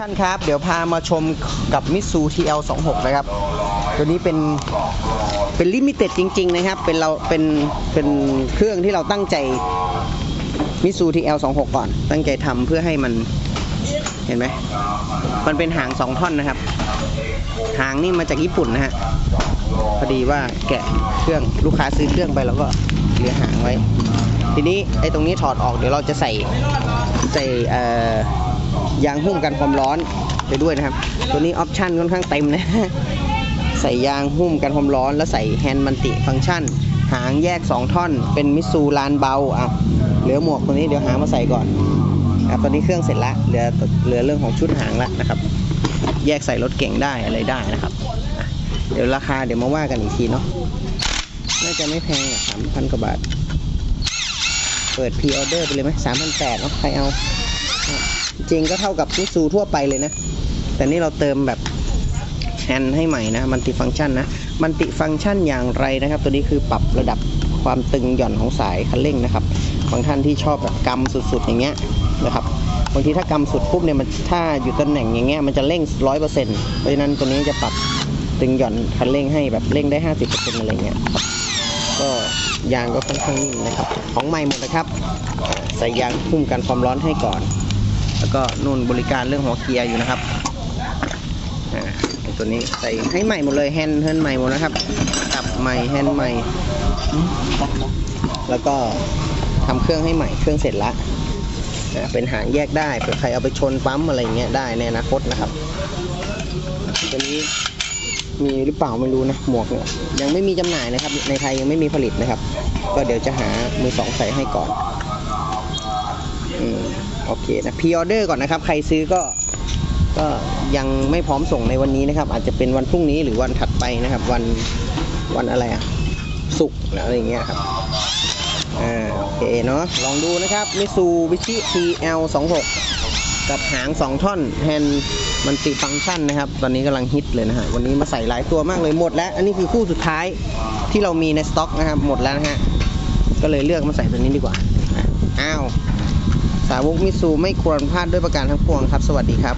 ท่านครับ เดี๋ยวพามาชมกับมิสู TL 2 6นะครับ ตัวนี้เป็นเป็นลิมิเต็ดจริง ๆ นะครับ เป็นเราเป็นเป็นเครื่องที่เราตั้งใจมิสู TL 2 6ก่อน ตั้งใจทำเพื่อให้มันเห็นไหมมันเป็นหาง2ท่อนนะครับ หางนี่มาจากญี่ปุ่นนะฮะพอดีว่าแกะเครื่องลูกค้าซื้อเครื่องไปแล้วก็เหลือหางไว้ ทีนี้ไอ้ตรงนี้ถอดออกเดี๋ยวเราจะใส่ใส่เอ่อ ยางหุ้มกันความร้อนไปด้วยนะครับ ตัวนี้ออปชั่นค่อนข้างเต็มนะใส่ยางหุ้มกันความร้อน แล้วใส่แฮนด์มันติฟังก์ชัน หางแยก 2 ท่อน เป็นมิสูลานเบาอะเหลือหมวกตัวนี้เดี๋ยวหางมาใส่ก่อนครับตอนนี้เครื่องเสร็จละเหลือเหลือเรื่องของชุดหางละนะครับ แยกใส่รถเก่งได้อะไรได้นะครับ เดี๋ยวราคาเดี๋ยวมาว่ากันอีกทีเนาะน่าจะไม่แพงอะสามพันกว่าบาท เปิดพรีออเดอร์ไปเลยไหมสามพันแปดเนาะใครเอา จริงก็เท่ากับมิซูทั่วไปเลยนะ แต่นี่เราเติมแบบแฮนให้ใหม่นะมันติฟังก์ชันนะมันติฟังก์ชันอย่างไรนะครับ ตัวนี้คือปรับระดับความตึงหย่อนของสายคันเร่งนะครับบางท่านที่ชอบแบบกำสุดๆอย่างเงี้ยนะครับบางทีถ้ากำสุดปุ๊บเนี่ยมันถ้าอยู่ตำแหน่งอย่างเงี้ยมันจะเร่งร้อยเปอร์เซ็นต์เพราะฉะนั้นตัวนี้จะปรับตึงหย่อนคันเร่งให้แบบเร่งได้ห้าสิบเปอร์เซ็นต์อะไรเงี้ยครับก็ยางก็ค่อนข้างนิ่มนะครับ ของใหม่หมดนะครับ ใส่ยางหุ้มกันความร้อนให้ก่อน แล้วก็นู่นบริการเรื่องหัวเกียร์อยู่นะครับอ่าตัวนี้ใส่ให้ใหม่หมดเลยแฮนด์เฮิร์นใหม่หมดนะครับตับใหม่แฮนด์ใหม่ แล้วก็ทำเครื่องให้ใหม่เครื่องเสร็จละนะเป็นหางแยกได้เผื่อใครเอาไปชนปั๊มอะไรเงี้ยได้ในอนาคตนะครับตัวนี้มีหรือเปล่าไม่รู้นะหมวกเนี่ยยังไม่มีจำหน่ายนะครับ ในไทยยังไม่มีผลิตนะครับ ก็เดี๋ยวจะหามือสองใส่ให้ก่อน อืม โอเคนะพีออเดอร์ก่อนนะครับ ใครซื้อก็ก็ยังไม่พร้อมส่งในวันนี้นะครับ อาจจะเป็นวันพรุ่งนี้หรือวันถัดไปนะครับ วันวันอะไรอะศุกร์หรืออะไรอย่างเงี้ยครับอ่าโอเคเนาะลองดูนะครับมิซูบิชิ TL 2 6กับหาง 2 ท่อนแฮนมันติฟังก์ชันนะครับ ตอนนี้กำลังฮิตเลยนะฮะวันนี้มาใส่หลายตัวมากเลยหมดแล้ว อันนี้คือคู่สุดท้ายที่เรามีในสต็อกนะครับ หมดแล้วนะฮะก็เลยเลือกมาใส่ตัวนี้ดีกว่าอ้าวาวกมิตซูไม่ควรพลาดด้วยประการทั้งปวงครับ สวัสดีครับ